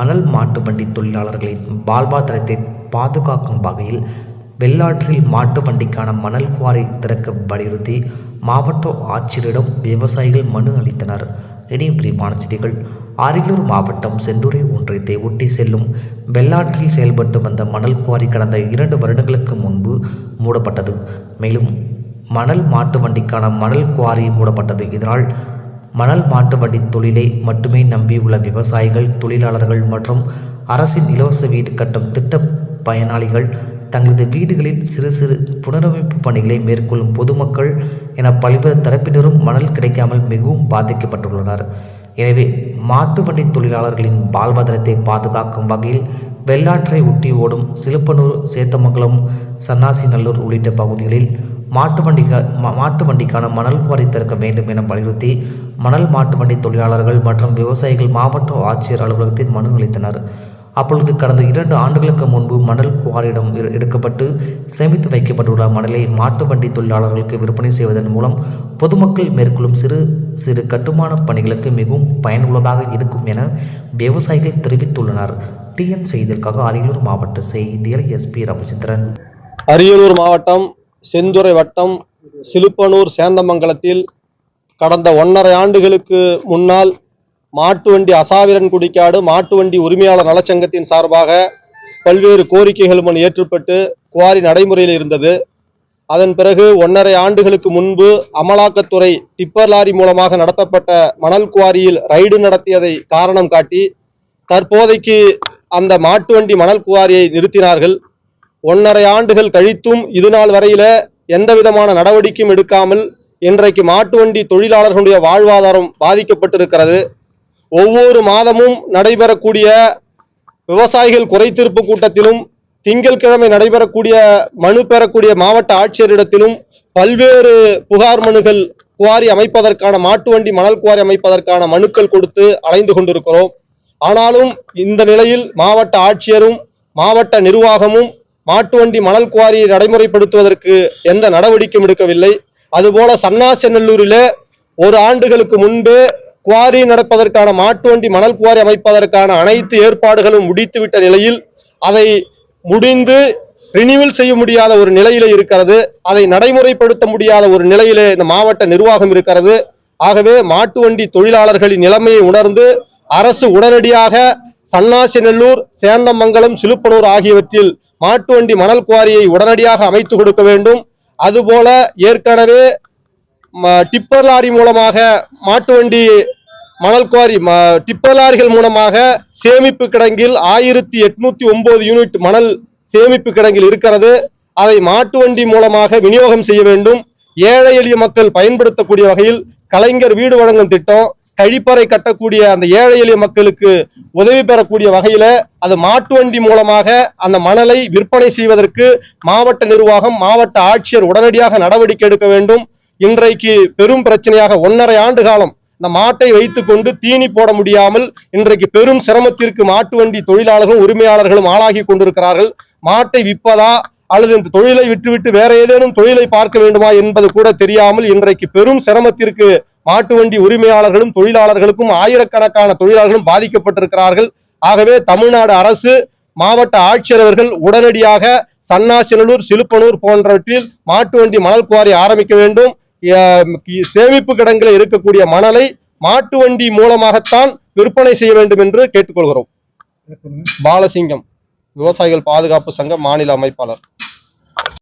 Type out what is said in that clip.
மணல் மாட்டு வண்டி தொழிலாளர்களின் வாழ்வாதாரத்தை பாதுகாக்கும் வகையில் வெள்ளாற்றில் மாட்டு வண்டிக்கான மணல் குவாரி திறக்க வலியுறுத்தி மாவட்ட ஆட்சியரிடம் விவசாயிகள் மனு அளித்தனர். இனி விரிவான செய்திகள். அரியலூர் மாவட்டம் செந்துறை ஒன்றியத்தை ஒட்டி செல்லும் வெள்ளாற்றில் செயல்பட்டு வந்த மணல் குவாரி கடந்த இரண்டு வருடங்களுக்கு முன்பு மூடப்பட்டது. மேலும் மணல் மாட்டு வண்டிக்கான மணல் குவாரி மூடப்பட்டது. இதனால் மணல் மாட்டு தொழிலை மட்டுமே நம்பியுள்ள விவசாயிகள் தொழிலாளர்கள் மற்றும் அரசின் இலவச வீடு கட்டும் திட்ட பயனாளிகள் தங்களது வீடுகளில் சிறு சிறு புனரமைப்பு பணிகளை மேற்கொள்ளும் பொதுமக்கள் என பல்வேறு தரப்பினரும் மணல் கிடைக்காமல் மிகவும் பாதிக்கப்பட்டுள்ளனர். எனவே மாட்டு தொழிலாளர்களின் வாழ்வாதாரத்தை பாதுகாக்கும் வகையில் வெள்ளாற்றை ஒட்டி ஓடும் சிலுப்பனூர் சேத்தமங்கலம் சன்னாசிநல்லூர் உள்ளிட்ட பகுதிகளில் மாட்டு வண்டிக மாட்டு வண்டிக்கான மணல் குவாரி திறக்க வேண்டும் என வலியுறுத்தி மணல் மாட்டு வண்டி தொழிலாளர்கள் மற்றும் விவசாயிகள் மாவட்ட ஆட்சியர் அலுவலகத்தில் மனு அளித்தனர். அப்பொழுது கடந்த இரண்டு ஆண்டுகளுக்கு முன்பு மணல் குவாரியிடம் எடுக்கப்பட்டு சேமித்து வைக்கப்பட்டுள்ள மணலை மாட்டு வண்டி தொழிலாளர்களுக்கு விற்பனை செய்வதன் மூலம் பொதுமக்கள் மேற்கொள்ளும் சிறு சிறு கட்டுமான பணிகளுக்கு மிகவும் பயனுள்ளதாக இருக்கும் என விவசாயிகள் தெரிவித்துள்ளனர். டிஎன் செய்திகளுக்காக அரியலூர் மாவட்ட செய்தியர் எஸ்பி ரவிச்சந்திரன். அரியலூர் மாவட்டம் செந்துறை வட்டம் சிலுப்பனூர் சேந்தமங்கலத்தில் கடந்த ஒன்றரை ஆண்டுகளுக்கு முன்னால் மாட்டு வண்டி அசாவிரன் குடிக்காடு மாட்டு வண்டி உரிமையாளர் நலச்சங்கத்தின் சார்பாக பல்வேறு கோரிக்கைகள் முன் ஏற்றுப்பட்டு குவாரி நடைமுறையில் இருந்தது. அதன் பிறகு ஒன்றரை ஆண்டுகளுக்கு முன்பு அமலாக்கத்துறை டிப்பர் லாரி மூலமாக நடத்தப்பட்ட மணல் குவாரியில் ரைடு நடத்தியதை காரணம் காட்டி தற்போதைக்கு அந்த மாட்டு வண்டி மணல் குவாரியை நிறுத்தினார்கள். ஒன்றரை ஆண்டுகள் கழித்தும் இது நாள் வரையில எந்த விதமான நடவடிக்கையும் எடுக்காமல் இன்றைக்கு மாட்டு வண்டி தொழிலாளர்களுடைய வாழ்வாதாரம் பாதிக்கப்பட்டிருக்கிறது. ஒவ்வொரு மாதமும் நடைபெறக்கூடிய விவசாயிகள் குறைத்தீர்ப்பு கூட்டத்திலும் திங்கட்கிழமை நடைபெறக்கூடிய மனு பெறக்கூடிய மாவட்ட ஆட்சியரிடத்திலும் பல்வேறு புகார் மனுகள் குவாரி அமைப்பதற்கான மாட்டு வண்டி மணல் குவாரி அமைப்பதற்கான மனுக்கள் கொடுத்து அலைந்து கொண்டிருக்கிறோம். ஆனாலும் இந்த நிலையில் மாவட்ட ஆட்சியரும் மாவட்ட நிர்வாகமும் மாட்டு வண்டி மணல் குவாரியை நடைமுறைப்படுத்துவதற்கு எந்த நடவடிக்கையும் எடுக்கவில்லை. அதுபோல சன்னாசநல்லூரிலே ஒரு ஆண்டுகளுக்கு முன்பு குவாரி நடப்பதற்கான மாட்டு வண்டி மணல் குவாரி அமைப்பதற்கான அனைத்து ஏற்பாடுகளும் முடித்துவிட்ட நிலையில் அதை முடிந்து ரினியூவல் செய்ய முடியாத ஒரு நிலையிலே இருக்கிறது. அதை நடைமுறைப்படுத்த முடியாத ஒரு நிலையிலே இந்த மாவட்ட நிர்வாகம் இருக்கிறது. ஆகவே மாட்டு வண்டி தொழிலாளர்களின் நிலைமையை உணர்ந்து அரசு உடனடியாக சன்னாசிநல்லூர் சேந்தமங்கலம் சிலுப்பனூர் ஆகியவற்றில் மாட்டு வண்டி மணல் குவாரியை உடனடியாக அமைத்து கொடுக்க வேண்டும். அதுபோல ஏற்கனவே ம- டிப்பர் லாரி மூலமாக மாட்டு வண்டி மணல் குவாரி டிப்பர் லாரிகள் மூலமாக சேமிப்பு கிடங்கில் ஆயிரத்தி எட்நூத்தி ஒன்பது யூனிட் மணல் சேமிப்பு கிடங்கில் இருக்கிறது. அதை மாட்டு வண்டி மூலமாக விநியோகம் செய்ய வேண்டும். ஏழை எளிய மக்கள் பயன்படுத்தக்கூடிய வகையில் கலைஞர் வீடு வழங்கும் திட்டம். கழிப்பறை கட்டக்கூடிய அந்த ஏழை எளிய மக்களுக்கு உதவி பெறக்கூடிய வகையில அது மாட்டு வண்டி மூலமாக அந்த மணலை விற்பனை செய்வதற்கு மாவட்ட நிர்வாகம் மாவட்ட ஆட்சியர் உடனடியாக நடவடிக்கை எடுக்க வேண்டும். இன்றைக்கு பெரும் பிரச்சனையாக ஒன்றரை ஆண்டு காலம் இந்த மாட்டை வைத்துக்கொண்டு தீனி போட முடியாமல் இன்றைக்கு பெரும் சிரமத்திற்கு மாட்டு வண்டி தொழிலாளர்களும் உரிமையாளர்களும் ஆளாகி கொண்டிருக்கிறார்கள். மாட்டை விற்பதா அல்லது இந்த தொழிலை விட்டுவிட்டு வேற ஏதேனும் தொழிலை பார்க்க வேண்டுமா என்பது கூட தெரியாமல் இன்றைக்கு பெரும் சிரமத்திற்கு மாட்டு வண்டி உரிமையாளர்களும் தொழிலாளர்களுக்கும் ஆயிரக்கணக்கான தொழிலாளர்களும் பாதிக்கப்பட்டிருக்கிறார்கள். ஆகவே தமிழ்நாடு அரசு மாவட்ட ஆட்சியர் அவர்கள் உடனடியாக சன்னாசினலூர் சிலுப்பனூர் போன்றவற்றில் மாட்டு வண்டி மணல் குவாரி ஆரம்பிக்க வேண்டும். சேமிப்பு கிடங்கில் இருக்கக்கூடிய மணலை மாட்டு வண்டி மூலமாகத்தான் விற்பனை செய்ய வேண்டும் என்று கேட்டுக்கொள்கிறோம். பாலசிங்கம் விவசாயிகள் பாதுகாப்பு சங்க மாநில அமைப்பாளர்.